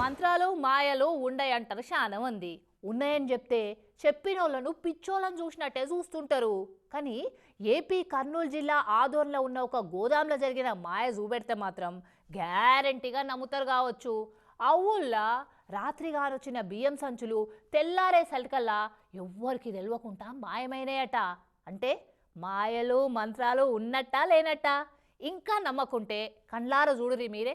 మంత్రాలు మాయలు ఉండయంటారు చాలా మంది ఉన్నాయని చెప్తే చెప్పినోళ్ళను పిచ్చోళ్ళని చూసినట్టే చూస్తుంటారు. కానీ ఏపీ కర్నూలు జిల్లా ఆదోర్లో ఉన్న ఒక గోదాంలో జరిగిన మాయ చూపెడితే మాత్రం గ్యారంటీగా నమ్ముతారు కావచ్చు. ఆ ఊళ్ళో రాత్రి గారొచ్చిన బియ్యం సంచులు తెల్లారే సలికల్లా ఎవ్వరికి తెలియకుండా మాయమైనయట. అంటే మాయలు మంత్రాలు ఉన్నట్టా లేనట్టా? ఇంకా నమ్మకుంటే కండ్లార చూడురి మీరే.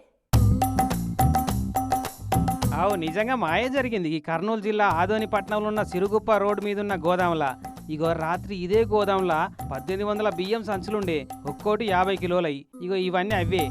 అవు నిజంగా మాయ జరిగింది. ఈ కర్నూలు జిల్లా ఆదోని పట్టణంలో ఉన్న సిరుగుప్ప రోడ్డు మీద ఉన్న గోదాంలా ఇగో రాత్రి ఇదే గోదాంలా పద్దెనిమిది వందల బియ్యం సంచులుండే ఒక్కోటి యాభై కిలోలయ్యి ఇగో ఇవన్నీ అవే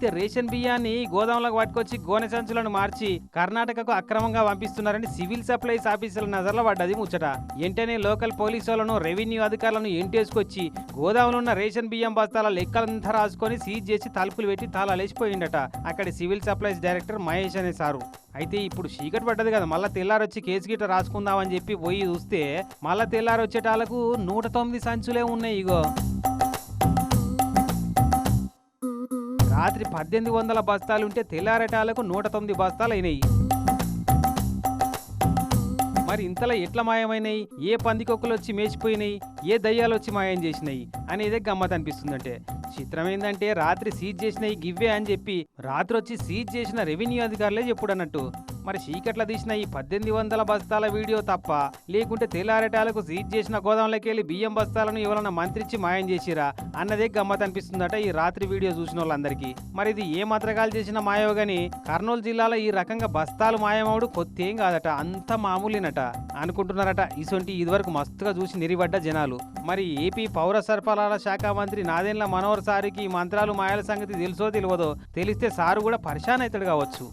అయితే రేషన్ బియ్యాన్ని గోదాములకు పట్టుకొచ్చి గోనె సంచులను మార్చి కర్ణాటకకు అక్రమంగా పంపిస్తున్నారని సివిల్ సప్లైస్ ఆఫీసుల నజర్లో పడ్డది ముచ్చట. వెంటనే లోకల్ పోలీసులను రెవెన్యూ అధికారులను ఎంటేసుకొచ్చి గోదాములున్న ఉన్న రేషన్ బియ్యం బస్తాల లెక్కలంతా రాసుకొని సీజ్ చేసి తలుపులు పెట్టి తాళాలేసిపోయిండట. అక్కడి సివిల్ సప్లైస్ డైరెక్టర్ మహేష్ అనే సారు. అయితే ఇప్పుడు చీకటి పడ్డది కదా మళ్ళీ తెల్లారొచ్చి కేసు గిట్ట రాసుకుందామని చెప్పి పోయి చూస్తే మళ్ళీ తెల్లారొచ్చేటాలకు నూట తొమ్మిది సంచులే ఉన్నాయి ఇగో. రాత్రి పద్దెనిమిది వందల బస్తాలుంటే తెల్లారటాలకు నూట తొమ్మిది బస్తాలు అయినాయి మరి ఇంతలో ఎట్లా మాయమైనాయి? ఏ పందికొక్కులు వచ్చి మేచిపోయినాయి? ఏ దయ్యాలు వచ్చి మాయం చేసినాయి? అనేదే గమ్మత్ అనిపిస్తుందంటే. చిత్రం ఏంటంటే రాత్రి సీజ్ చేసినాయి గివ్వే అని చెప్పి రాత్రి వచ్చి సీజ్ చేసిన రెవెన్యూ అధికారులే చెప్పుడు అన్నట్టు మరి చీకట్ల తీసిన ఈ పద్దెనిమిది వందల బస్తాల వీడియో తప్ప లేకుంటే తెల్లారటాలకు సీజ్ చేసిన గోదాంలోకి వెళ్ళి బియ్యం బస్తాలను ఎవరన్నా మంత్రిచ్చి మాయం చేసిరా అన్నదే గమ్మత్ అనిపిస్తుందట ఈ రాత్రి వీడియో చూసిన వాళ్ళందరికీ మరి ఇది ఏ మాత్రకాలు చేసిన మాయో గాని కర్నూలు జిల్లాలో ఈ రకంగా బస్తాలు మాయమవుడు కొత్త ఏం కాదట అంత మామూలేనట అనుకుంటున్నారట. ఇసొంటి ఇదివరకు మస్తుగా చూసి నిరిబడ్డ జనాలు. మరి ఏపీ పౌర సరఫరాల శాఖ మంత్రి నాదెండ్ల మనోహర్ సారికి ఈ మంత్రాలు మాయల సంగతి తెలుసో తెలియదో తెలిస్తే సారు కూడా పరిశాన్ అవుతాడు కావచ్చు.